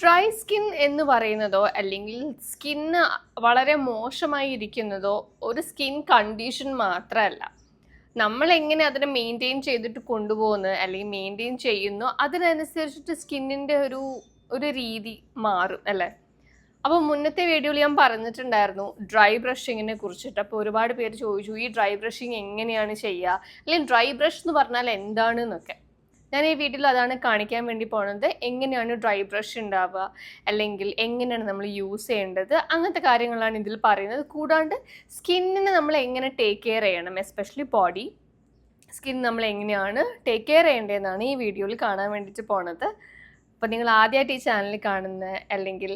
Dry skin എന്ന് പറയുന്നതോ അല്ലെങ്കിൽ സ്കിന്ന് വളരെ മോശമായി ഇരിക്കുന്നതോ ഒരു സ്കിൻ കണ്ടീഷൻ മാത്രമല്ല. നമ്മൾ എങ്ങനെ അതിനെ മെയിന്റെയിൻ ചെയ്തിട്ട് കൊണ്ടുപോകുന്നു അല്ലെങ്കിൽ മെയിന്റെയിൻ ചെയ്യുന്നു അതിനനുസരിച്ചിട്ട് സ്കിന്നിന്റെ ഒരു ഒരു രീതി മാറും അല്ലേ? അപ്പോൾ മുന്നത്തെ വീഡിയോയിൽ ഞാൻ പറഞ്ഞിട്ടുണ്ടായിരുന്നു ഡ്രൈ ബ്രഷിങ്ങിനെ കുറിച്ചിട്ട്. അപ്പോൾ ഒരുപാട് പേര് ചോദിച്ചു ഈ ഡ്രൈ ബ്രഷിങ് എങ്ങനെയാണ് ചെയ്യുക? അല്ലെങ്കിൽ ഡ്രൈ ബ്രഷ് എന്ന് പറഞ്ഞാൽ എന്താണ്? എന്നൊക്കെ. ഞാൻ ഈ വീട്ടിൽ അതാണ് കാണിക്കാൻ വേണ്ടി പോണത്. എങ്ങനെയാണ് ഡ്രൈ ബ്രഷ് ഉണ്ടാവുക അല്ലെങ്കിൽ എങ്ങനെയാണ് നമ്മൾ യൂസ് ചെയ്യേണ്ടത്? അങ്ങനത്തെ കാര്യങ്ങളാണ് ഇതിൽ പറയുന്നത്. കൂടാണ്ട് സ്കിന്നിനെ നമ്മൾ എങ്ങനെ ടേക്ക് കെയർ ചെയ്യണം? എസ്പെഷ്യലി ബോഡി സ്കിൻ നമ്മൾ എങ്ങനെയാണ് ടേക്ക് കെയർ ചെയ്യേണ്ടതെന്നാണ് ഈ വീഡിയോയിൽ കാണാൻ വേണ്ടിയിട്ട് പോണത്. അപ്പോൾ നിങ്ങൾ ആദ്യമായിട്ട് ഈ ചാനൽ കാണുന്ന അല്ലെങ്കിൽ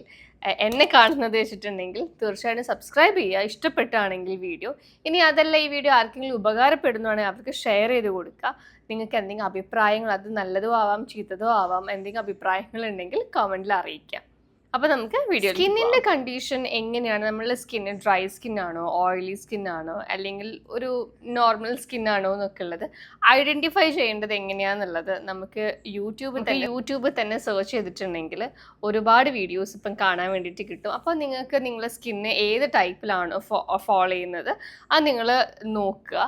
എന്നെ കാണുന്നത് വെച്ചിട്ടുണ്ടെങ്കിൽ തീർച്ചയായിട്ടും സബ്സ്ക്രൈബ് ചെയ്യുക. ഇഷ്ടപ്പെട്ടാണെങ്കിൽ വീഡിയോ ഇനി അതല്ല ഈ വീഡിയോ ആർക്കെങ്കിലും ഉപകാരപ്പെടുന്നതാണെങ്കിൽ അവർക്ക് ഷെയർ ചെയ്ത് കൊടുക്കുക. നിങ്ങൾക്ക് എന്തെങ്കിലും അഭിപ്രായങ്ങൾ അത് നല്ലതോ ആവാം ചീത്തതോ ആവാം എന്തെങ്കിലും അഭിപ്രായങ്ങൾ ഉണ്ടെങ്കിൽ കമന്റിൽ അറിയിക്കാം അപ്പോൾ നമുക്ക് വീഡിയോ സ്കിന്നിന്റെ കണ്ടീഷൻ എങ്ങനെയാണ്? നമ്മളുടെ സ്കിന്ന് ഡ്രൈ സ്കിൻ ആണോ ഓയിലി സ്കിൻ ആണോ അല്ലെങ്കിൽ ഒരു നോർമൽ സ്കിൻ ആണോ എന്നൊക്കെ ഉള്ളത് ഐഡന്റിഫൈ ചെയ്യേണ്ടത് എങ്ങനെയാന്നുള്ളത് നമുക്ക് യൂട്യൂബിൽ തന്നെ യൂട്യൂബിൽ തന്നെ സെർച്ച് ചെയ്തിട്ടുണ്ടെങ്കിൽ ഒരുപാട് വീഡിയോസ് ഇപ്പം കാണാൻ വേണ്ടിയിട്ട് കിട്ടും. അപ്പോൾ നിങ്ങൾക്ക് നിങ്ങളുടെ സ്കിന്ന് ഏത് ടൈപ്പിലാണോ ഫോളോ ചെയ്യുന്നത് അത് നിങ്ങൾ നോക്കുക.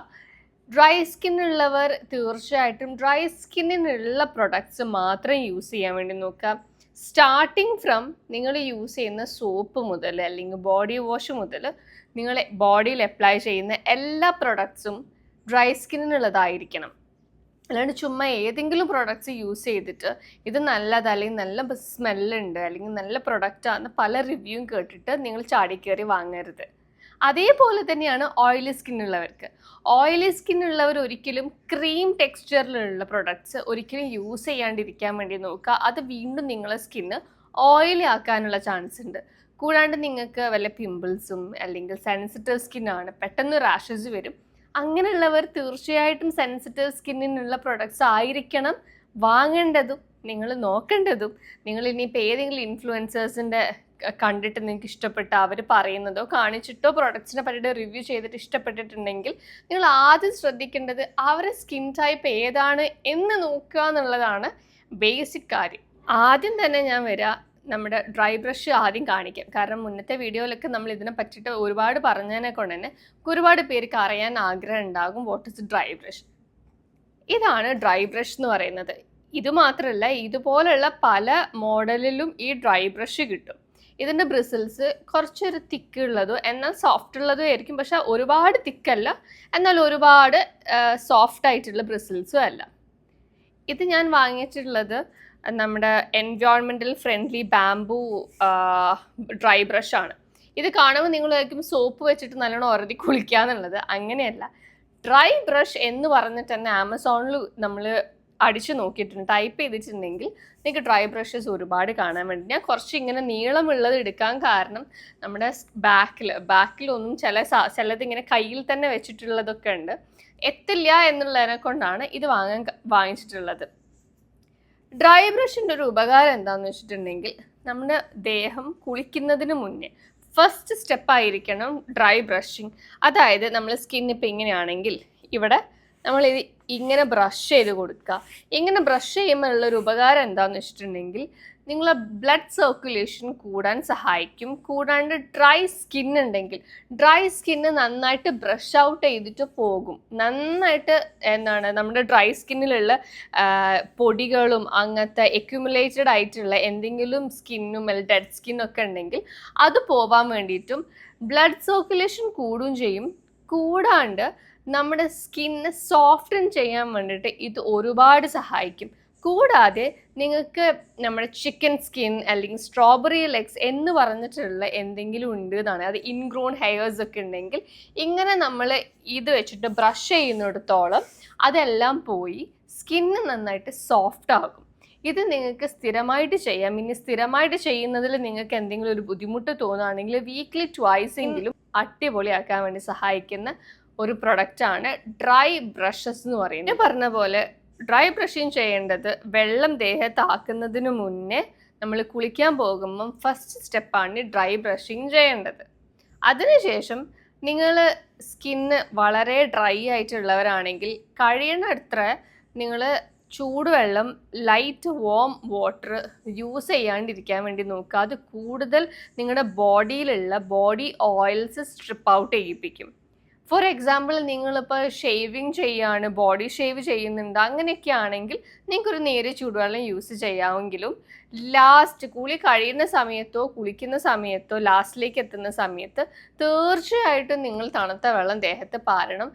ഡ്രൈ സ്കിൻ ഉള്ളവർ തീർച്ചയായിട്ടും ഡ്രൈ സ്കിന്നിനുള്ള പ്രൊഡക്ട്സ് മാത്രം യൂസ് ചെയ്യാൻ വേണ്ടി നോക്കുക. സ്റ്റാർട്ടിങ് ഫ്രം നിങ്ങൾ യൂസ് ചെയ്യുന്ന സോപ്പ് മുതൽ അല്ലെങ്കിൽ ബോഡി വാഷ് മുതൽ നിങ്ങൾ ബോഡിയിൽ അപ്ലൈ ചെയ്യുന്ന എല്ലാ പ്രൊഡക്ട്സും ഡ്രൈ സ്കിന്നിനുള്ളതായിരിക്കണം അല്ലാണ്ട് ചുമ്മാ ഏതെങ്കിലും പ്രൊഡക്ട്സ് യൂസ് ചെയ്തിട്ട് ഇത് നല്ലത് അല്ലെങ്കിൽ നല്ല സ്മെല്ലുണ്ട് അല്ലെങ്കിൽ നല്ല പ്രൊഡക്റ്റാന്ന് പല റിവ്യൂവും കേട്ടിട്ട് നിങ്ങൾ ചാടിക്കയറി വാങ്ങരുത്. അതേപോലെ തന്നെയാണ് ഓയിലി സ്കിൻ ഉള്ളവർക്ക്. ഓയിലി സ്കിൻ ഉള്ളവർ ഒരിക്കലും ക്രീം ടെക്സ്ചറിലുള്ള പ്രൊഡക്ട്സ് ഒരിക്കലും യൂസ് ചെയ്യാണ്ടിരിക്കാൻ വേണ്ടി നോക്കുക. അത് വീണ്ടും നിങ്ങളെ സ്കിന്ന് ഓയിലി ആക്കാനുള്ള ചാൻസ് ഉണ്ട്. കൂടാണ്ട് നിങ്ങൾക്ക് വല്ല പിമ്പിൾസും അല്ലെങ്കിൽ സെൻസിറ്റീവ് സ്കിന്നാണ് പെട്ടെന്ന് റാഷസ് വരും. അങ്ങനെയുള്ളവർ തീർച്ചയായിട്ടും സെൻസിറ്റീവ് സ്കിന്നിനുള്ള പ്രൊഡക്ട്സ് ആയിരിക്കണം വാങ്ങേണ്ടതും നിങ്ങൾ നോക്കേണ്ടതും. നിങ്ങൾ ഇനിയിപ്പോൾ ഏതെങ്കിലും ഇൻഫ്ലുവൻസേഴ്സിന്റെ കണ്ടിട്ട് നിങ്ങൾക്ക് ഇഷ്ടപ്പെട്ട അവർ പറയുന്നതോ കാണിച്ചിട്ടോ പ്രൊഡക്ട്സിനെ പറ്റിയിട്ട് റിവ്യൂ ചെയ്തിട്ട് ഇഷ്ടപ്പെട്ടിട്ടുണ്ടെങ്കിൽ നിങ്ങൾ ആദ്യം ശ്രദ്ധിക്കേണ്ടത് അവരുടെ സ്കിൻ ടൈപ്പ് ഏതാണ് എന്ന് നോക്കുക എന്നുള്ളതാണ് ബേസിക് കാര്യം. ആദ്യം തന്നെ ഞാൻ വരിക നമ്മുടെ ഡ്രൈ ബ്രഷ് ആദ്യം കാണിക്കാം. കാരണം മുന്നത്തെ വീഡിയോയിലൊക്കെ നമ്മൾ ഇതിനെ പറ്റിയിട്ട് ഒരുപാട് പറഞ്ഞതിനെ കൊണ്ട് തന്നെ ഒരുപാട് പേർക്ക് അറിയാൻ ആഗ്രഹം ഉണ്ടാകും വാട്ട് ഇസ് ഡ്രൈ ബ്രഷ് ഇതാണ് ഡ്രൈ ബ്രഷ് എന്ന് പറയുന്നത്. ഇത് മാത്രമല്ല ഇതുപോലുള്ള പല മോഡലിലും ഈ ഡ്രൈ ബ്രഷ് കിട്ടും. ഇതിന്റെ ബ്രിസിൽസ് കുറച്ചൊരു തിക്ക് ഉള്ളതും എന്നാൽ സോഫ്റ്റ് ഉള്ളതും ആയിരിക്കും. പക്ഷെ ഒരുപാട് തിക്കല്ല എന്നാൽ ഒരുപാട് സോഫ്റ്റ് ആയിട്ടുള്ള ബ്രിസിൽസും അല്ല. ഇത് ഞാൻ വാങ്ങിച്ചിട്ടുള്ളത് നമ്മുടെ എൻവയോൺമെന്റൽ ഫ്രണ്ട്ലി ബാംബു ഡ്രൈ ബ്രഷാണ് ഇത് കാണുമ്പോൾ നിങ്ങൾ വിചാരിക്കും സോപ്പ് വെച്ചിട്ട് നല്ലോണം ഉറതി കുളിക്കുക എന്നുള്ളത് അങ്ങനെയല്ല. ഡ്രൈ ബ്രഷ് എന്ന് പറഞ്ഞിട്ട് തന്നെ ആമസോണിൽ നമ്മൾ അടിച്ചു നോക്കിയിട്ടുണ്ട്. ടൈപ്പ് ചെയ്തിട്ടുണ്ടെങ്കിൽ നിങ്ങൾക്ക് ഡ്രൈ ബ്രഷസ് ഒരുപാട് കാണാൻ വേണ്ടി ഞാൻ കുറച്ച് ഇങ്ങനെ നീളമുള്ളത് എടുക്കാൻ കാരണം നമ്മുടെ ബാക്കിൽ ബാക്കിലൊന്നും ചില ചിലത് ഇങ്ങനെ കയ്യിൽ തന്നെ വെച്ചിട്ടുള്ളതൊക്കെ ഉണ്ട്. എത്തില്ല എന്നുള്ളതിനെ കൊണ്ടാണ് ഇത് വാങ്ങാൻ വാങ്ങിച്ചിട്ടുള്ളത്. ഡ്രൈ ബ്രഷിന്റെ ഒരു ഉപകാരം എന്താണെന്ന് വെച്ചിട്ടുണ്ടെങ്കിൽ നമ്മുടെ ദേഹം കുളിക്കുന്നതിന് മുന്നേ ഫസ്റ്റ് സ്റ്റെപ്പായിരിക്കണം ഡ്രൈ ബ്രഷിങ്. അതായത് നമ്മൾ സ്കിൻ ഇങ്ങനെയാണെങ്കിൽ ഇവിടെ നമ്മൾ ഇത് ഇങ്ങനെ ബ്രഷ് ചെയ്ത് കൊടുക്കുക ഇങ്ങനെ ബ്രഷ് ചെയ്യുമ്പോൾ ഉള്ള ഒരു ഉപകാരം എന്താണെന്ന് വെച്ചിട്ടുണ്ടെങ്കിൽ നിങ്ങളെ ബ്ലഡ് സർക്കുലേഷൻ കൂടാൻ സഹായിക്കും. കൂടാണ്ട് ഡ്രൈ സ്കിൻ ഉണ്ടെങ്കിൽ ഡ്രൈ സ്കിന്ന് നന്നായിട്ട് ബ്രഷ് ഔട്ട് ചെയ്തിട്ട് പോകും. നന്നായിട്ട് എന്താണ് നമ്മുടെ ഡ്രൈ സ്കിന്നിലുള്ള പൊടികളും അങ്ങനത്തെ എക്യുമുലേറ്റഡ് ആയിട്ടുള്ള എന്തെങ്കിലും സ്കിന്നും അല്ലെങ്കിൽ ഡെഡ് സ്കിന്നൊക്കെ ഉണ്ടെങ്കിൽ അത് പോവാൻ വേണ്ടിയിട്ടും ബ്ലഡ് സർക്കുലേഷൻ കൂടുകയും ചെയ്യും. കൂടാണ്ട് നമ്മുടെ സ്കിന്ന് സോഫ്റ്റൻ ചെയ്യാൻ വേണ്ടിയിട്ട് ഇത് ഒരുപാട് സഹായിക്കും. കൂടാതെ നിങ്ങൾക്ക് നമ്മുടെ ചിക്കൻ സ്കിൻ അല്ലെങ്കിൽ സ്ട്രോബെറി ലെഗ്സ് എന്ന് പറഞ്ഞിട്ടുള്ള എന്തെങ്കിലും ഉണ്ട് എന്നാണ്. അത് ഇൻഗ്രോൺ ഹെയർസ് ഒക്കെ ഉണ്ടെങ്കിൽ ഇങ്ങനെ നമ്മൾ ഇത് വെച്ചിട്ട് ബ്രഷ് ചെയ്യുന്നിടത്തോളം അതെല്ലാം പോയി സ്കിന്ന് നന്നായിട്ട് സോഫ്റ്റ് ആകും. ഇത് നിങ്ങൾക്ക് സ്ഥിരമായിട്ട് ചെയ്യാം. ഇനി സ്ഥിരമായിട്ട് ചെയ്യുന്നതിൽ നിങ്ങൾക്ക് എന്തെങ്കിലും ഒരു ബുദ്ധിമുട്ട് തോന്നുകയാണെങ്കിൽ വീക്ക്ലി ട്വൈസ് എങ്കിലും അടിപൊളിയാക്കാൻ വേണ്ടി സഹായിക്കുന്ന ഒരു പ്രൊഡക്റ്റാണ് ഡ്രൈ ബ്രഷസ് എന്ന് പറയുന്നത്. ഞാൻ പറഞ്ഞ പോലെ ഡ്രൈ ബ്രഷിങ് ചെയ്യേണ്ടത് വെള്ളം ദേഹത്താക്കുന്നതിന് മുന്നേ നമ്മൾ കുളിക്കാൻ പോകുമ്പം ഫസ്റ്റ് സ്റ്റെപ്പാണ് ഡ്രൈ ബ്രഷിങ് ചെയ്യേണ്ടത്. അതിനുശേഷം നിങ്ങൾ സ്കിന്ന് വളരെ ഡ്രൈ ആയിട്ടുള്ളവരാണെങ്കിൽ കഴിയുന്നത്ര നിങ്ങൾ ചൂടുവെള്ളം ലൈറ്റ് വോം വാട്ടർ യൂസ് ചെയ്യാണ്ടിരിക്കാൻ വേണ്ടി നോക്കുക. അത് കൂടുതൽ നിങ്ങളുടെ ബോഡിയിലുള്ള ബോഡി ഓയിൽസ് സ്ട്രിപ്പ് ഔട്ട് ചെയ്യിപ്പിക്കും. ഫോർ എക്സാമ്പിൾ നിങ്ങളിപ്പോൾ ഷേവിങ് ചെയ്യാണ് ബോഡി ഷേവ് ചെയ്യുന്നുണ്ട് അങ്ങനെയൊക്കെ ആണെങ്കിൽ നിങ്ങൾക്കൊരു നേരെ ചൂടുവെള്ളം യൂസ് ചെയ്യാമെങ്കിലും ലാസ്റ്റ് കുളി കഴിയുന്ന സമയത്തോ കുളിക്കുന്ന സമയത്തോ ലാസ്റ്റിലേക്ക് എത്തുന്ന സമയത്ത് തീർച്ചയായിട്ടും നിങ്ങൾ തണുത്ത വെള്ളം ദേഹത്ത് പാരണം.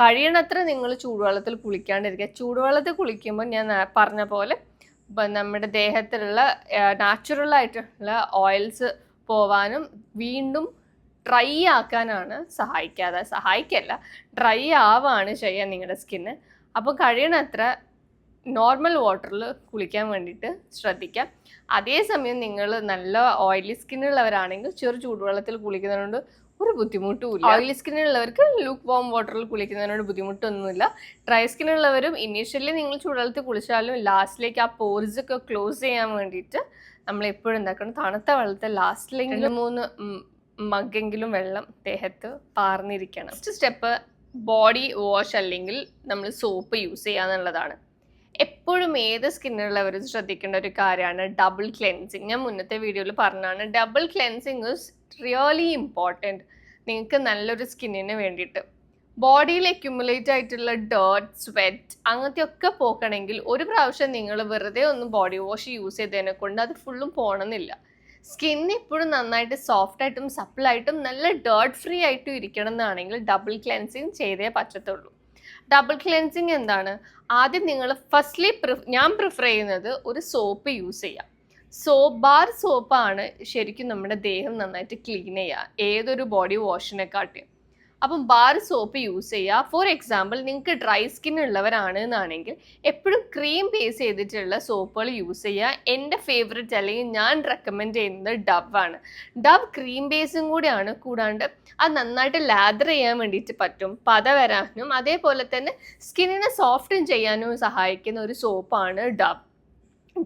കഴിയണത്ര നിങ്ങൾ ചൂടുവെള്ളത്തിൽ കുളിക്കാണ്ടിരിക്കുക. ചൂടുവെള്ളത്തിൽ കുളിക്കുമ്പോൾ ഞാൻ പറഞ്ഞ പോലെ നമ്മുടെ ദേഹത്തിലുള്ള നാച്ചുറലായിട്ടുള്ള ഓയിൽസ് പോവാനും വീണ്ടും ഡ്രൈ ആക്കാനാണ് സഹായിക്കാതെ. സഹായിക്കല്ല ഡ്രൈ ആവാണ് ചെയ്യുക നിങ്ങളുടെ സ്കിന്ന്. അപ്പോൾ കഴിയണത്ര നോർമൽ വാട്ടറിൽ കുളിക്കാൻ വേണ്ടിയിട്ട് ശ്രദ്ധിക്കാം. അതേസമയം നിങ്ങൾ നല്ല ഓയിലി സ്കിന്നുള്ളവരാണെങ്കിൽ ചെറു ചൂടുവെള്ളത്തിൽ കുളിക്കുന്നതുകൊണ്ട് ഒരു ബുദ്ധിമുട്ടും ഇല്ല ഓയിലി സ്കിന്നുള്ളവർക്ക് ലൂക്ക് വോം വാട്ടറിൽ കുളിക്കുന്നതിനോട് ബുദ്ധിമുട്ടൊന്നുമില്ല. ഡ്രൈ സ്കിന്നുള്ളവരും ഇനീഷ്യലി നിങ്ങൾ ചൂടുവെള്ളത്തിൽ കുളിച്ചാലും ലാസ്റ്റിലേക്ക് ആ പോർസ് ഒക്കെ ക്ലോസ് ചെയ്യാൻ വേണ്ടിയിട്ട് നമ്മൾ എപ്പോഴും എന്താക്കണം? തണുത്ത വെള്ളത്തെ ലാസ്റ്റിലേക്ക് രണ്ട് മൂന്ന് മഗ്ഗെങ്കിലും വെള്ളം ദേഹത്ത് പാർന്നിരിക്കണം. ഫസ്റ്റ് സ്റ്റെപ്പ് ബോഡി വാഷ് അല്ലെങ്കിൽ നമ്മൾ സോപ്പ് യൂസ് ചെയ്യുക എന്നുള്ളതാണ്. എപ്പോഴും ഏത് സ്കിന്നുള്ളവരും ശ്രദ്ധിക്കേണ്ട ഒരു കാര്യമാണ് ഡബിൾ ക്ലെൻസിങ് ഞാൻ മുന്നത്തെ വീഡിയോയിൽ പറഞ്ഞാണ് double cleansing is really important നിങ്ങൾക്ക് നല്ലൊരു സ്കിന്നിന് വേണ്ടിയിട്ട്. ബോഡിയിൽ അക്യുമുലേറ്റ് ആയിട്ടുള്ള ഡേർട്ട് സ്വെറ്റ് അങ്ങനത്തെ ഒക്കെ പോക്കണമെങ്കിൽ ഒരു പ്രാവശ്യം നിങ്ങൾ വെറുതെ ഒന്ന് ബോഡി വാഷ് യൂസ് ചെയ്തതിനെ കൊണ്ട് അത് ഫുള്ളും പോകണമെന്നില്ല സ്കിൻ എപ്പോഴും നന്നായിട്ട് സോഫ്റ്റ് ആയിട്ടും സപ്പിളായിട്ടും നല്ല ഡേർട്ട് ഫ്രീ ആയിട്ടും ഇരിക്കണം എന്നാണെങ്കിൽ ഡബിൾ ക്ലെൻസിങ് ചെയ്തേ പറ്റത്തുള്ളൂ. ഡബിൾ ക്ലെൻസിങ് എന്താണ്? ആദ്യം നിങ്ങൾ ഫസ്റ്റ്ലി ഞാൻ പ്രിഫർ ചെയ്യുന്നത് ഒരു സോപ്പ് യൂസ് ചെയ്യാം. സോപ്പ് ബാർ സോപ്പാണ് ശരിക്കും നമ്മുടെ ദേഹം നന്നായിട്ട് ക്ലീൻ ചെയ്യുക ഏതൊരു ബോഡി വാഷിനെക്കാട്ടിയും അപ്പം ബാർ സോപ്പ് യൂസ് ചെയ്യുക. ഫോർ എക്സാമ്പിൾ നിങ്ങൾക്ക് ഡ്രൈ സ്കിൻ ഉള്ളവരാണ് എന്നാണെങ്കിൽ എപ്പോഴും ക്രീം ബേസ് ചെയ്തിട്ടുള്ള സോപ്പുകൾ യൂസ് ചെയ്യുക. എന്റെ ഫേവററ്റ് അല്ലെങ്കിൽ ഞാൻ റെക്കമെൻഡ് ചെയ്യുന്നത് ഡവ് ആണ്. ഡവ് ക്രീം ബേസും കൂടിയാണ്. കൂടാണ്ട് അത് നന്നായിട്ട് ലാദർ ചെയ്യാൻ വേണ്ടിയിട്ട് പറ്റും. പത വരാനും അതേപോലെ തന്നെ സ്കിന്നിനെ സോഫ്റ്റും ചെയ്യാനും സഹായിക്കുന്ന ഒരു സോപ്പാണ് ഡവ്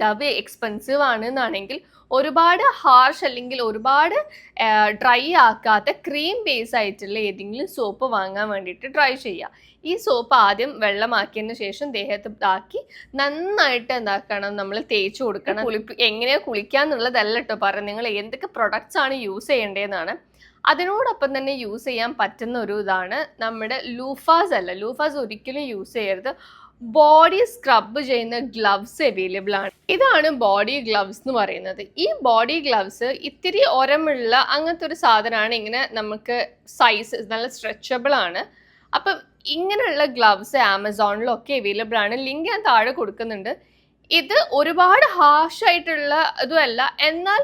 ഡവ് എക്സ്പെൻസീവ് ആണ് എന്നാണെങ്കിൽ ഒരുപാട് ഹാർഷ് അല്ലെങ്കിൽ ഒരുപാട് ഡ്രൈ ആക്കാത്ത ക്രീം ബേസ് ആയിട്ടുള്ള ഏതെങ്കിലും സോപ്പ് വാങ്ങാൻ വേണ്ടിയിട്ട് ട്രൈ ചെയ്യുക. ഈ സോപ്പ് ആദ്യം വെള്ളമാക്കിയതിന് ശേഷം ദേഹത്ത് ഇതാക്കി നന്നായിട്ട് എന്താക്കണം നമ്മൾ തേച്ച് കൊടുക്കണം. കുളി എങ്ങനെയാണ് കുളിക്കുക എന്നുള്ളതല്ല കേട്ടോ പറയുന്നത് നിങ്ങൾ എന്തൊക്കെ പ്രൊഡക്ട്സ് ആണ് യൂസ് ചെയ്യേണ്ടതെന്നാണ്. അതിനോടൊപ്പം തന്നെ യൂസ് ചെയ്യാൻ പറ്റുന്ന ഒരു ഇതാണ് നമ്മുടെ ലൂഫാസ് അല്ല. ലൂഫാസ് ഒരിക്കലും യൂസ് ചെയ്യരുത്. ബോഡി സ്ക്രബ് ചെയ്യുന്ന ഗ്ലവ്സ് അവൈലബിൾ ആണ്. ഇതാണ് ബോഡി ഗ്ലവ്സ് എന്ന് പറയുന്നത്. ഈ ബോഡി ഗ്ലവ്സ് ഇത്തിരി ഒരമുള്ള അങ്ങനത്തെ ഒരു സാധനമാണ് ഇങ്ങനെ നമുക്ക് സൈസ് നല്ല സ്ട്രെച്ചബിൾ ആണ്. അപ്പം ഇങ്ങനെയുള്ള ഗ്ലവ്സ് ആമസോണിലൊക്കെ അവൈലബിൾ ആണ്. ലിങ്ക് ഞാൻ താഴെ കൊടുക്കുന്നുണ്ട്. ഇത് ഒരുപാട് ഹാഷ് ആയിട്ടുള്ള ഇതുമല്ല എന്നാൽ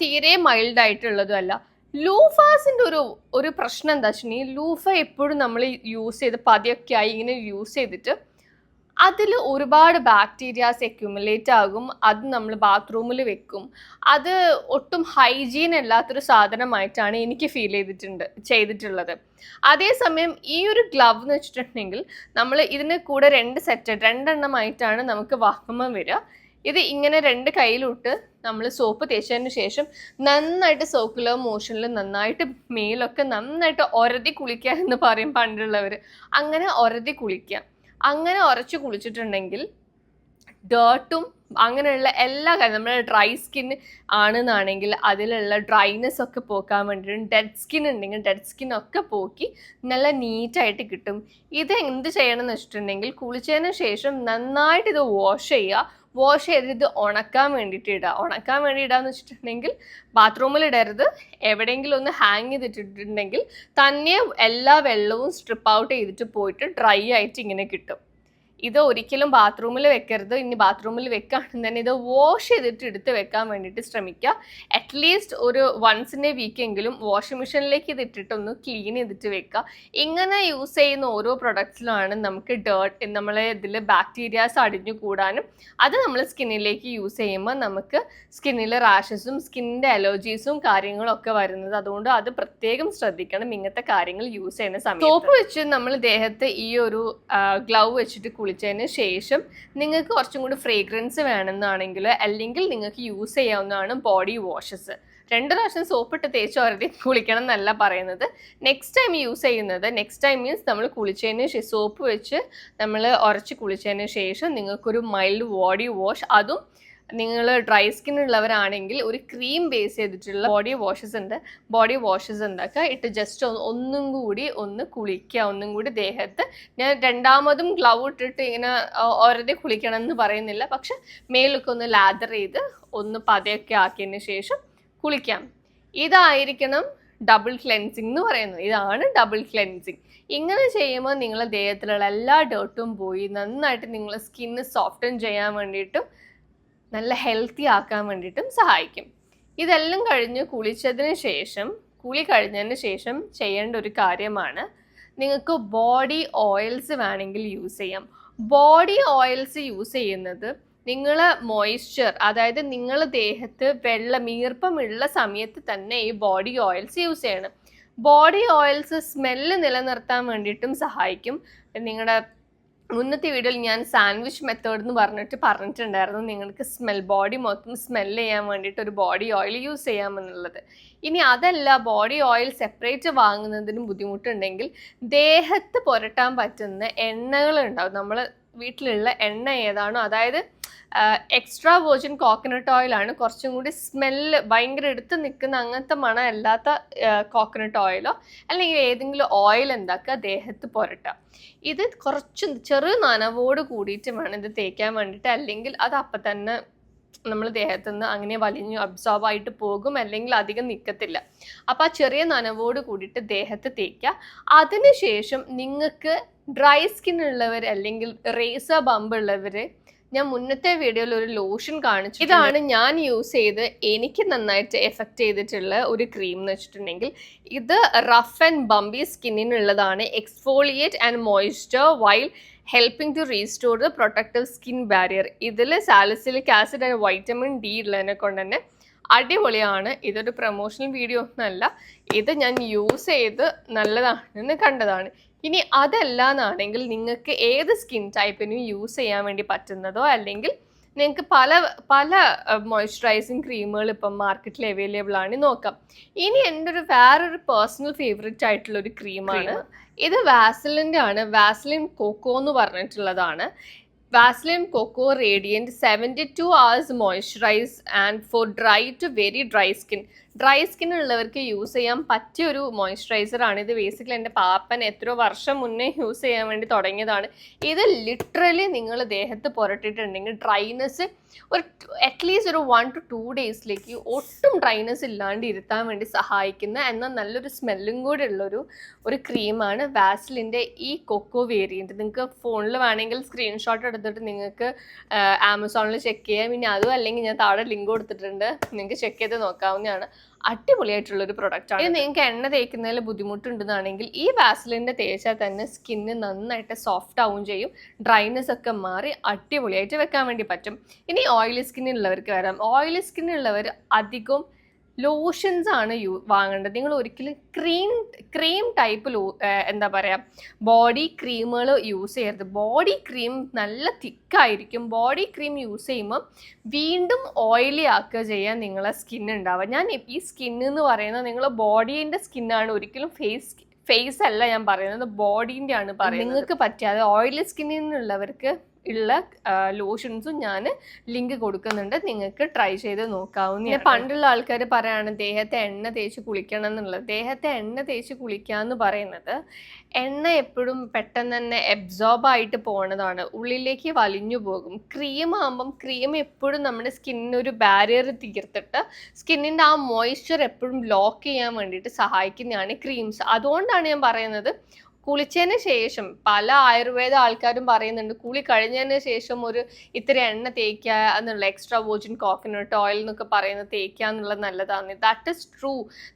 തീരെ മൈൽഡ് ആയിട്ടുള്ളതുമല്ല. ലൂഫാസിന്റെ ഒരു ഒരു പ്രശ്നം എന്താ വെച്ചിട്ടുണ്ടെങ്കിൽ ലൂഫ എപ്പോഴും നമ്മൾ യൂസ് ചെയ്ത് പതിയൊക്കെ ആയി ഇങ്ങനെ യൂസ് ചെയ്തിട്ട് അതിൽ ഒരുപാട് ബാക്ടീരിയാസ് അക്യുമുലേറ്റ് ആകും. അത് നമ്മൾ ബാത്റൂമിൽ വെക്കും. അത് ഒട്ടും ഹൈജീൻ അല്ലാത്തൊരു സാധനമായിട്ടാണ് എനിക്ക് ഫീൽ ചെയ്തിട്ടുണ്ട് ചെയ്തിട്ടുള്ളത്. അതേസമയം ഈ ഒരു ഗ്ലവ് എന്ന് വെച്ചിട്ടുണ്ടെങ്കിൽ നമ്മൾ ഇതിന് കൂടെ രണ്ട് സെറ്റ് രണ്ടെണ്ണമായിട്ടാണ് നമുക്ക് വാക്കുമ്പം വരിക. ഇത് ഇങ്ങനെ രണ്ട് കയ്യിലിട്ട് നമ്മൾ സോപ്പ് തേച്ചതിന് ശേഷം നന്നായിട്ട് സർക്കുലർ മോഷനിൽ നന്നായിട്ട് മേലൊക്കെ നന്നായിട്ട് ഒരതി കുളിക്കുക എന്ന് പറയും പണ്ടുള്ളവർ അങ്ങനെ ഒരതി കുളിക്കുക. അങ്ങനെ ഉരച്ച് കുളിച്ചിട്ടുണ്ടെങ്കിൽ ഡേർട്ടും അങ്ങനെയുള്ള എല്ലാ കാര്യം നമ്മുടെ ഡ്രൈ സ്കിൻ ആണെന്നാണെങ്കിൽ അതിലുള്ള ഡ്രൈനെസ് ഒക്കെ പോക്കാൻ വേണ്ടിയിട്ട് ഡെഡ് സ്കിൻ ഉണ്ടെങ്കിൽ ഡെഡ് സ്കിൻ ഒക്കെ പോക്കി നല്ല നീറ്റായിട്ട് കിട്ടും. ഇത് എന്ത് ചെയ്യണം എന്ന് വെച്ചിട്ടുണ്ടെങ്കിൽ കുളിച്ചതിന് ശേഷം നന്നായിട്ട് ഇത് വാഷ് ചെയ്യുക. വാഷ് ചെയ്തത് ഉണക്കാൻ വേണ്ടിയിട്ട് ഇടുക ഉണക്കാൻ വേണ്ടി ഇടാന്ന് വെച്ചിട്ടുണ്ടെങ്കിൽ ബാത്റൂമിൽ ഇടരുത്. എവിടെയെങ്കിലും ഒന്ന് ഹാങ് ചെയ്തിട്ടിട്ടുണ്ടെങ്കിൽ തന്നെ എല്ലാ വെള്ളവും സ്ട്രിപ്പ് ഔട്ട് ചെയ്തിട്ട് പോയിട്ട് ഡ്രൈ ആയിട്ട് ഇങ്ങനെ കിട്ടും. ഇത് ഒരിക്കലും ബാത്റൂമിൽ വെക്കരുത്. ഇനി ബാത്റൂമിൽ വെക്കുകയാണെന്ന് തന്നെ ഇത് വാഷ് ചെയ്തിട്ട് എടുത്ത് വെക്കാൻ വേണ്ടിയിട്ട് ശ്രമിക്കുക. അറ്റ്ലീസ്റ്റ് ഒരു വൺസ് ഇൻ എ വീക്കെങ്കിലും വാഷിംഗ് മെഷീനിലേക്ക് ഇത് ഇട്ടിട്ടൊന്ന് ക്ലീൻ ചെയ്തിട്ട് വെക്കുക. ഇങ്ങനെ യൂസ് ചെയ്യുന്ന ഓരോ പ്രൊഡക്ട്സിലാണ് നമുക്ക് ഡേർട്ട് നമ്മളെ ഇതിൽ ബാക്ടീരിയാസ് അടിഞ്ഞു കൂടാനും അത് നമ്മൾ സ്കിന്നിലേക്ക് യൂസ് ചെയ്യുമ്പോൾ നമുക്ക് സ്കിന്നിൽ റാഷസും സ്കിന്നിന്റെ അലർജീസും കാര്യങ്ങളൊക്കെ വരുന്നത്. അതുകൊണ്ട് അത് പ്രത്യേകം ശ്രദ്ധിക്കണം ഇങ്ങനത്തെ കാര്യങ്ങൾ യൂസ് ചെയ്യുന്ന സമയത്ത്. സോപ്പ് വെച്ച് നമ്മൾ ദേഹത്ത് ഈ ഒരു ഗ്ലൗ വെച്ചിട്ട് കുളിച്ചതിന് ശേഷം നിങ്ങൾക്ക് കുറച്ചും കൂടി ഫ്രേഗ്രൻസ് വേണമെന്നാണെങ്കിൽ അല്ലെങ്കിൽ നിങ്ങൾക്ക് യൂസ് ചെയ്യാവുന്നതാണ് ബോഡി വാഷസ് രണ്ട് പ്രാവശ്യം സോപ്പിട്ട് തേച്ച് ഒരതി കുളിക്കണം എന്നല്ല പറയുന്നത്. നെക്സ്റ്റ് ടൈം യൂസ് ചെയ്യുന്നത് നെക്സ്റ്റ് ടൈം മീൻസ് നമ്മൾ കുളിച്ചതിന് സോപ്പ് വെച്ച് നമ്മൾ ഉരച്ച് കുളിച്ചതിന് ശേഷം നിങ്ങൾക്കൊരു മൈൽഡ് ബോഡി വാഷ് അതും നിങ്ങൾ ഡ്രൈ സ്കിൻ ഉള്ളവരാണെങ്കിൽ ഒരു ക്രീം ബേസ് ചെയ്തിട്ടുള്ള ബോഡി വാഷസ് ഉണ്ട്. ബോഡി വാഷസ് ഉണ്ടാക്കുക. ഇട്ട് ജസ്റ്റ് ഒന്നും കൂടി ഒന്ന് കുളിക്കുക. ഒന്നും കൂടി ദേഹത്ത് ഞാൻ രണ്ടാമതും ഗ്ലൗ ഇട്ടിട്ട് ഇങ്ങനെ ഓരോ കുളിക്കണം എന്ന് പറയുന്നില്ല. പക്ഷെ മേലൊക്കെ ഒന്ന് ലാദർ ചെയ്ത് ഒന്ന് പതയൊക്കെ ആക്കിയതിന് ശേഷം കുളിക്കാം. ഇതായിരിക്കണം ഡബിൾ ക്ലെൻസിങ് എന്ന് പറയുന്നത്. ഇതാണ് ഡബിൾ ക്ലെൻസിങ് ഇങ്ങനെ ചെയ്യുമ്പോൾ നിങ്ങളുടെ ദേഹത്തിലുള്ള എല്ലാ ഡേർട്ടും പോയി. നന്നായിട്ട് നിങ്ങളെ സ്കിന്ന് സോഫ്റ്റൻ ചെയ്യാൻ വേണ്ടിയിട്ടും നല്ല ഹെൽത്തി ആക്കാൻ വേണ്ടിയിട്ടും സഹായിക്കും. ഇതെല്ലാം കഴിഞ്ഞ് കുളിച്ചതിന് ശേഷം കുളി കഴിഞ്ഞതിന് ശേഷം ചെയ്യേണ്ട ഒരു കാര്യമാണ് നിങ്ങൾക്ക് ബോഡി ഓയിൽസ് വേണമെങ്കിൽ യൂസ് ചെയ്യാം. ബോഡി ഓയിൽസ് യൂസ് ചെയ്യുന്നത് നിങ്ങൾ മോയ്സ്ചർ അതായത് നിങ്ങൾ ദേഹത്ത് വെള്ളം ഈർപ്പമുള്ള സമയത്ത് തന്നെ ഈ ബോഡി ഓയിൽസ് യൂസ് ചെയ്യണം. ബോഡി ഓയിൽസ് സ്മെല്ല് നിലനിർത്താൻ വേണ്ടിയിട്ടും സഹായിക്കും. നിങ്ങളുടെ മുന്നത്തെ വീഡിയോയിൽ ഞാൻ സാൻഡ്വിച്ച് മെത്തേഡ് എന്ന് പറഞ്ഞിട്ട് പറഞ്ഞിട്ടുണ്ടായിരുന്നു. നിങ്ങൾക്ക് സ്മെൽ ബോഡി മൊത്തം സ്മെൽ ചെയ്യാൻ വേണ്ടിയിട്ട് ഒരു ബോഡി ഓയിൽ യൂസ് ചെയ്യാമെന്നുള്ളത്. ഇനി അതല്ല ബോഡി ഓയിൽ സെപ്പറേറ്റ് വാങ്ങുന്നതിന് ബുദ്ധിമുട്ടുണ്ടെങ്കിൽ ദേഹത്ത് പുരട്ടാൻ പറ്റുന്ന എണ്ണകൾ ഉണ്ടാവും നമ്മൾ വീട്ടിലുള്ള എണ്ണ ഏതാണോ അതായത് എക്സ്ട്രാ വെർജിൻ കോക്കനട്ട് ഓയിലാണ് കുറച്ചും കൂടി സ്മെല്ല് ഭയങ്കര എടുത്ത് നിൽക്കുന്ന അങ്ങനത്തെ മണം അല്ലാത്ത കോക്കനട്ട് ഓയിലോ അല്ലെങ്കിൽ ഏതെങ്കിലും ഓയിൽ എന്താക്കുക ദേഹത്ത് പുരട്ടുക. ഇത് കുറച്ച് ചെറു നനവോട് കൂടിയിട്ട് വേണം ഇത് തേക്കാൻ വേണ്ടിയിട്ട്. അല്ലെങ്കിൽ അത് അപ്പം തന്നെ നമ്മൾ ദേഹത്തു നിന്ന് അങ്ങനെ വലിഞ്ഞു അബ്സോർബ് ആയിട്ട് പോകും അല്ലെങ്കിൽ അധികം നിൽക്കത്തില്ല അപ്പം ആ ചെറിയ നനവോട് കൂടിയിട്ട് ദേഹത്ത് തേക്കുക. അതിനുശേഷം നിങ്ങൾക്ക് ഡ്രൈ സ്കിൻ ഉള്ളവർ അല്ലെങ്കിൽ റേസർ ബമ്പ് ഉള്ളവർ ഞാൻ മുന്നത്തെ വീഡിയോയിൽ ഒരു ലോഷൻ കാണിച്ചു ഇതാണ് ഞാൻ യൂസ് ചെയ്ത് എനിക്ക് നന്നായിട്ട് എഫക്റ്റ് ചെയ്തിട്ടുള്ള ഒരു ക്രീം എന്ന് വെച്ചിട്ടുണ്ടെങ്കിൽ ഇത് rough and bumpy സ്കിന്നിനുള്ളതാണ് exfoliate and moisture while helping to restore the protective skin barrier ഇതിൽ salicylic acid and vitamin D ഉള്ളതിനെ കൊണ്ട് തന്നെ അടിപൊളിയാണ്. ഇതൊരു പ്രൊമോഷണൽ വീഡിയോ ഒന്നല്ല. ഇത് ഞാൻ യൂസ് ചെയ്ത് നല്ലതാണെന്ന് കണ്ടതാണ്. ഇനി അതല്ല എന്നാണെങ്കിൽ നിങ്ങൾക്ക് ഏത് സ്കിൻ ടൈപ്പിനും യൂസ് ചെയ്യാൻ വേണ്ടി പറ്റുന്നതോ അല്ലെങ്കിൽ നിങ്ങൾക്ക് പല പല മോയ്സ്ചറൈസിങ് ക്രീമുകൾ ഇപ്പം മാർക്കറ്റിൽ അവൈലബിൾ ആണ് നോക്കാം. ഇനി എന്റെ ഒരു വേറൊരു പേഴ്സണൽ ഫേവറേറ്റ് ആയിട്ടുള്ള ഒരു ക്രീമാണ് ഇത് വാസലിന്റെ ആണ്. വാസലിൻ കോക്കോ എന്ന് പറഞ്ഞിട്ടുള്ളതാണ്. Vaseline cocoa radiant seventy two hours moisturise and for dry to very dry skin dry skin ഉള്ളവർക്ക് യൂസ് ചെയ്യാൻ പറ്റിയ ഒരു മോയ്സ്ചറൈസർ ആണ്. ഇത് ബേസിക്കലി എന്റെ പാപ്പൻ എത്രയോ വർഷം മുന്നേ യൂസ് ചെയ്യാൻ വേണ്ടി തുടങ്ങിയതാണ്. ഇത് ലിറ്ററലി നിങ്ങൾ ദേഹത്ത് പുരട്ടിട്ടുണ്ടെങ്കിൽ ഡ്രൈനെസ് ഒരു അറ്റ്ലീസ്റ്റ് ഒരു വൺ ടു ടു ഡേയ്സിലേക്ക് ഒട്ടും ഡ്രൈനെസ് ഇല്ലാണ്ട് ഇരുത്താൻ വേണ്ടി സഹായിക്കുന്ന എന്നാൽ നല്ലൊരു സ്മെല്ലും കൂടെ ഉള്ളൊരു ഒരു ക്രീമാണ് വാസിലിന്റെ ഈ കൊക്കോ വേരിയന്റ് നിങ്ങൾക്ക് ഫോണിൽ വേണമെങ്കിൽ സ്ക്രീൻഷോട്ട് എടുത്തിട്ട് നിങ്ങൾക്ക് ആമസോണിൽ ചെക്ക് ചെയ്യാം. പിന്നെ അതും അല്ലെങ്കിൽ ഞാൻ താഴെ ലിങ്ക് കൊടുത്തിട്ടുണ്ട്. നിങ്ങൾക്ക് ചെക്ക് ചെയ്ത് നോക്കാവുന്നതാണ്. അടിപൊളിയായിട്ടുള്ള ഒരു പ്രൊഡക്റ്റ് ആണ്. ഇത് നിങ്ങൾക്ക് എണ്ണ തേക്കുന്നതിൽ ബുദ്ധിമുട്ടുണ്ടെന്നാണെങ്കിൽ ഈ വാസലിന്റെ തേച്ചാൽ തന്നെ സ്കിന്ന് നന്നായിട്ട് സോഫ്റ്റ് ആവും ചെയ്യും. ഡ്രൈനെസ് ഒക്കെ മാറി അടിപൊളിയായിട്ട് വെക്കാൻ വേണ്ടി പറ്റും. ഇനി ഓയിലി സ്കിന്നുള്ളവർക്ക് വരാം. ഓയിലി സ്കിന്നുള്ളവർ അധികം ലോഷൻസ് ആണ് യൂ വാങ്ങേണ്ടത്. നിങ്ങൾ ഒരിക്കലും ക്രീം ക്രീം ടൈപ്പ് ലോ എന്താ പറയുക ബോഡി ക്രീമുകൾ യൂസ് ചെയ്യരുത്. ബോഡി ക്രീം നല്ല തിക്കായിരിക്കും ബോഡി ക്രീം യൂസ് ചെയ്യുമ്പോൾ വീണ്ടും ഓയിലി ആക്കുക ചെയ്യാൻ നിങ്ങളെ സ്കിൻ ഉണ്ടാവുക ഞാൻ ഈ സ്കിൻ എന്ന് പറയുന്നത് നിങ്ങൾ ബോഡീന്റെ സ്കിന്നാണ് ഒരിക്കലും ഫേസ് ഫേസ് അല്ല ഞാൻ പറയുന്നത്. ബോഡീന്റെ ആണ് പറയുന്നത്. നിങ്ങൾക്ക് പറ്റാതെ ഓയിലി സ്കിന്നിനുള്ളവർക്ക് ഉള്ള ലോഷൻസും ഞാൻ ലിങ്ക് കൊടുക്കുന്നുണ്ട്. നിങ്ങൾക്ക് ട്രൈ ചെയ്ത് നോക്കാവുന്ന പണ്ടുള്ള ആൾക്കാർ പറയാണ് ദേഹത്തെ എണ്ണ തേച്ച് കുളിക്കണം എന്നുള്ളത്. ദേഹത്തെ എണ്ണ തേച്ച് കുളിക്കുക എന്ന് പറയുന്നത് എണ്ണ എപ്പോഴും പെട്ടെന്ന് തന്നെ എബ്സോർബ് ആയിട്ട് പോണതാണ്. ഉള്ളിലേക്ക് വലിഞ്ഞു പോകും. ക്രീം ആകുമ്പം ക്രീം എപ്പോഴും നമ്മുടെ സ്കിന്നിന് ഒരു ബാരിയർ തീർത്തിട്ട് സ്കിന്നിന്റെ ആ മോയ്സ്ചർ എപ്പോഴും ലോക്ക് ചെയ്യാൻ വേണ്ടിയിട്ട് സഹായിക്കുന്നതാണ് ക്രീംസ് അതുകൊണ്ടാണ് ഞാൻ പറയുന്നത് കുളിച്ചതിന് ശേഷം പല ആയുർവേദ ആൾക്കാരും പറയുന്നുണ്ട് കുളി കഴിഞ്ഞതിന് ശേഷം ഒരു ഇത്തിരി എണ്ണ തേക്കുക എന്നുള്ള എക്സ്ട്രാ വോജിൻ കോക്കനട്ട് ഓയിൽ എന്നൊക്കെ പറയുന്നത് തേക്കുക എന്നുള്ളത് നല്ലതാണ്. ദാറ്റ് ഇസ് ട്രൂ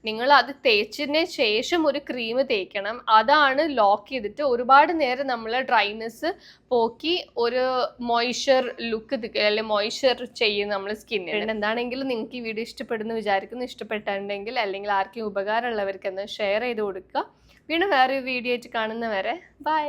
നിങ്ങൾ അത് തേച്ചതിന് ശേഷം ഒരു ക്രീം തേക്കണം. അതാണ് ലോക്ക് ചെയ്തിട്ട് ഒരുപാട് നേരം നമ്മൾ ഡ്രൈനെസ് പോക്കി ഒരു മോയ്സ്ചർ ലുക്ക് അല്ലെങ്കിൽ മോയ്സ്ചർ ചെയ്യും നമ്മൾ സ്കിന്നിന് എന്താണെങ്കിലും നിങ്ങൾക്ക് ഈ വീഡിയോ ഇഷ്ടപ്പെടുന്നു വിചാരിക്കുന്നു. ഇഷ്ടപ്പെട്ടിട്ടുണ്ടെങ്കിൽ അല്ലെങ്കിൽ ആർക്കും ഉപകാരമുള്ളവർക്ക് എന്ന് ഷെയർ ചെയ്ത് കൊടുക്കുക. വീണ്ടും വേറൊരു വീഡിയോ ആയിട്ട് കാണുന്നവരെ. ബൈ